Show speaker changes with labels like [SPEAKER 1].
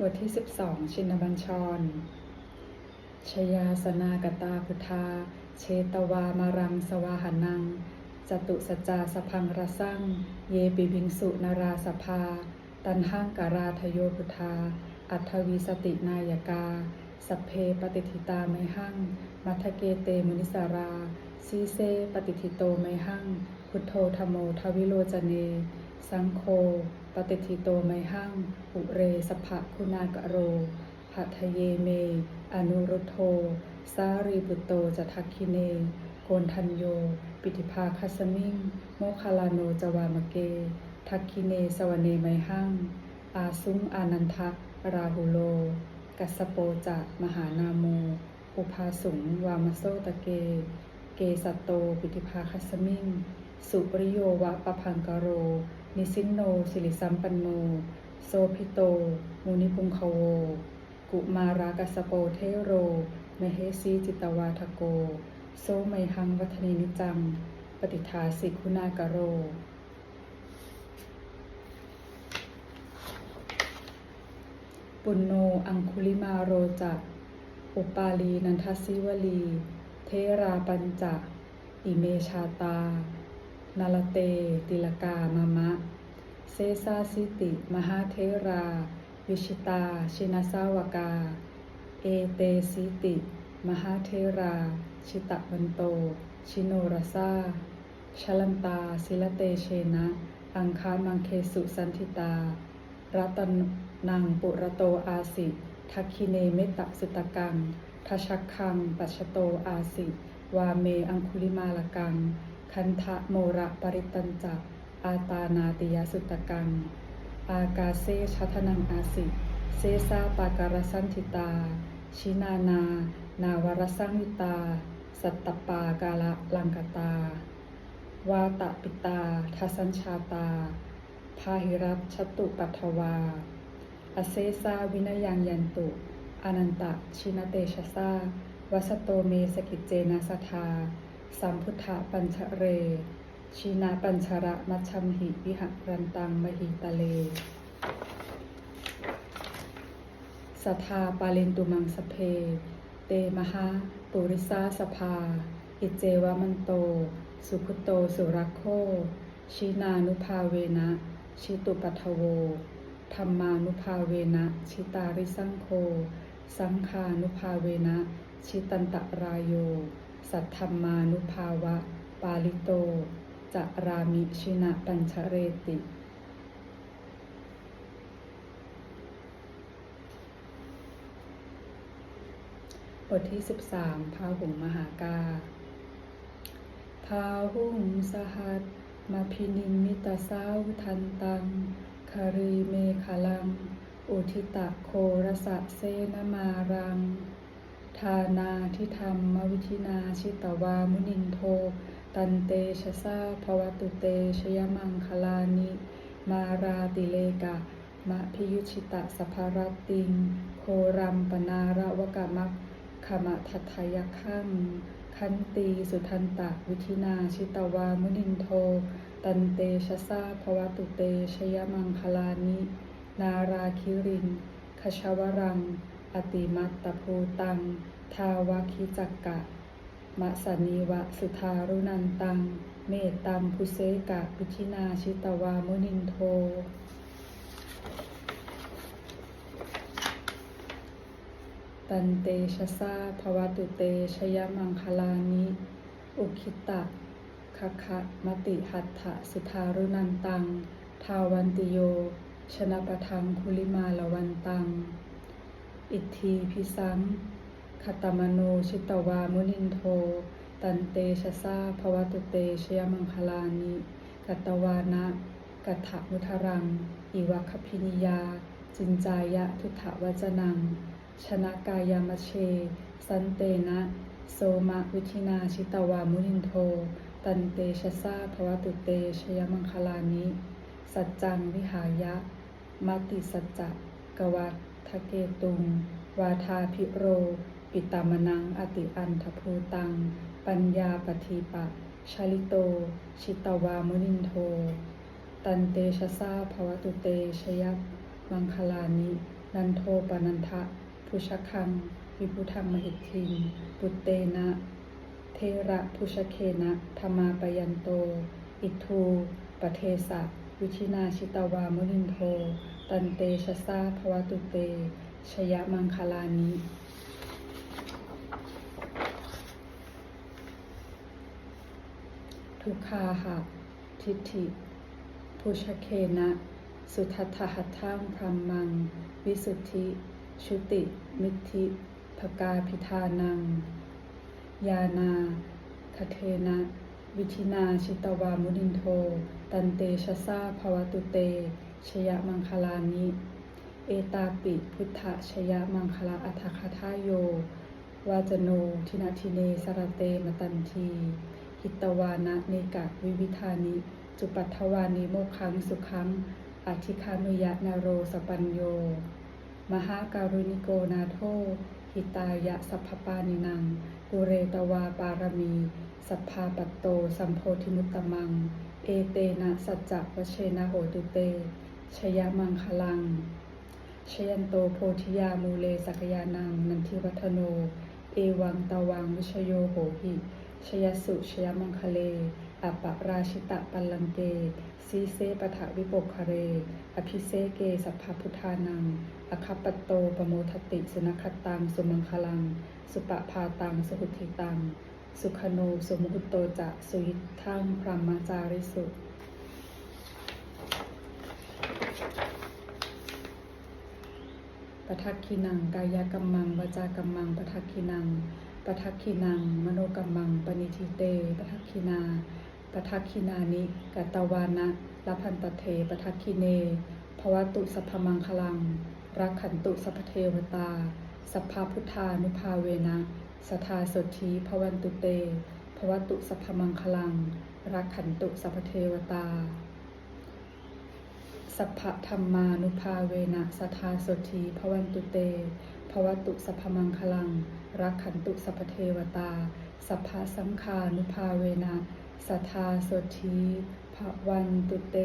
[SPEAKER 1] บทที่ 12 ชินบัญชร ชยาสนากตาพุทธา เชตวามารังสวาหนัง จตุสจาสพังรสั่ง เยปิบิงสุนาราสภา ตันหังการาทโยพุทธา อัทวีสตินายกา สัพเพปฏิทิตาไมหัง มัทเกเตมุนิสาราสีเซปฏิทิโตไมหัง พุทโธธรรมโมทวิโลจเน สังโฆปฏิทิโตไมหังอุเรสภะคุณากโรหัทะเยเม อนุรุโธสารีบุตโตจะทักคิเน โกนทันโย ปิติภาคัสมิง โมคคาลาโนจวามเก ทักคิเนสวเนไมหังอาสุงอานันทะราหุโล กัสโปจะมหานาโม อุภาสุงวามโซตะเก เกสัตโตปิติภาคัสมิง สุปริโยวะปะพังกโร นิสินโน สิริสัมปันโน โซพิโตมุนิพุงคโว กุมารากสสโปเทโร เมเหสีจิตวาทโก โซไมหังวัฒนินิจัง ปฏิทาสิคุณากโร ปุณโน อังคุลิมาโรจะอุปาลีนันทสิวลี เทราปัญจะอิเมชาตา นาลเต ติลกามามะ เซซาสิติ มหาเทรา วิชิตา ชินาสาวกา เอเตสิติ มหาเทรา ชิตะวันโต ชิโนรซาชลันตาศิลเตเชนะ อังคามังเคสุสันทิตา รัตนังปุระโตอาสิทักคิเนเมตตสุตกังทชักคัง ปัชโตอาสิ วาเมอังคุลิมาลกัง คันทะโมระปริตันจัก อาตานาติยสุตกัง อากาเซชัทนังอาสิ เซซาปาการสันทิตา ชินานา นาวรสังวิตา สัตตปากาละลังกตา วาตะปิตาทัสัญชาตา พาหิรับชตุปัทวา อเซซาวินยังยันตุอนันตะชินเตชะซาวัสโตเมสกิจเจนะสทา สัมพุทธปัญชเร ชีนาปัญชระมัชชัมหิวิหะรันตังมหิตะเลสทาปาเลนตุมังสเพ เตมหาปุริสาสภา อิเจวมันโต สุขุโตสุรักโคชีนานุภาเวนะ ชิตุปัทโว ธรรมานุภาเวนะ ชิตาริสังโฆสังฆานุภาเวนะ ชิตันตรายโย สัทธรรมานุภาวะ ปาลิโต จะรามิชินะปัญชเรติ บทที่ 13พาหุงมหากาพาหุงสหัสมาพินิมิตาสาวทันตังคารีเมฆลัง อุทิตะโครสะเซนมารัง ทานาทิธรรมวิธินาชิตวามุนินโท ตันเตชะซาภวตุเตชยมังคลานิ มาราติเลกะ มะพิยุชิตะสภารติง โครัมปนาระวกะมักขมะทัทยคังคันตีสุทันตะวิธินาชิตวามุนินโท ตันเตชะซาภวตุเตชยมังคลานิ นาราคิรินคชวรัง อติมัตตภูตัง ทาวาคิจักกะ มะสนีวะสุทารุนันตัง เมตตัมพุเสกะวิธินาชิตวามุนินโท ตันเตชะซาภวตุเตชยมังคลานิ อุคิตะคะคะมติหัตถะสุทารุนันตัง ทาวันติโย ชนะปะทังคุลิมาลวันตัง อิทธีพิสัง คตมโนชิตวามุนินโท ตันเตชะซาภวตุเตชยมังคลานิ กัตตวานะกัตถมุทรัง อิวะคพินิยา จินจายะทุตถวจนัง ชนะกายามเช สันเตนะ โสมะวิธินาชิตวามุนินโท ตันเตชะซาภวตุเตชยมังคลานิ สัจจังวิหายะ มติสัจจะกวัตทะเกตุง วาทาพิโร ปิตามนังอติอันทภูตัง ปัญญาปทีปะ ชาลิโต ชิตวามุนินโท ตันเตชะซาภวตุเตชยมังคลานินันโทปนันทะพุชคังวิพุธังมหิทธิงปุตเตนะ เทระพุชเคนะธรรมาปยันโต อิทูปเทสะวิชินาชิตวามุนินโท ตันเตชะซาภวตุเตชยมังคลานิ ทุกขาหะทิฏฐิพุชเคนะ สุทัตถหัตถังพรมมัง วิสุทธิ ชุติ มิทธิภกาพิธานัง ยานาคเทนะ วิธินาชิตวามุนินโท ตันเตชะซาภวตุเต ชยมังคลานิ เอตาปิพุทธชยมังคลาอัฏฐคทายโย วาจโน ทินาทิเนสรเตมตันที หิตวานะเนกะวิวิธานิ จุปัทวานิโมกขังสุขังอธิคานุยะนโรสปัญโย มหาการุณิโกนาโทหิตายะสัพพปานินัง กุเรตวาปารมี สัพพาปัตโตสัมโพธิมุตตมัง เอเตนะสัจจะวเชนะโหตุเต ชยมังคลังชยันโตโพธิยามูเลสักยานังนันทิวัฒโน เอวังตวังวิชโยโหหิ ชยสุชยมังคะเล อัปปะราชิตะปัลลังเกสีเซปะทะวิปกคะเร อภิเซเกสัพพพุทธานัง อคัปปโตปโมทติสุนัคตัง สุมังคลัง สุปะพาตัง สุหุทิตัง สุขโนสุมุหุโตจะสุยิทังพรหมจาริสุปทักขินังกายกัมมังวจากัมมังปทักขินัง ปทักขินัง มโนกัมมัง ปณิทิเตปทักขินาปทักขินานิกตวานะลพันตเทปทักขิเนภวตุสัพพมังคลัง รักขันตุสัพเทวตา สัพพาพุทธานุภาเวนะสทาสดทีภวันตุเตภวตุสัพพมังคลัง รักขันตุสัพเทวตา สัพพะธรรมานุภาเวนะสทาโสธีภวันตุเต ภวตุสัพพมังคลัง รักขันตุสัพเทวตา สัพพะสังฆานุภาเวนะสทธาโสทีภวันตุเต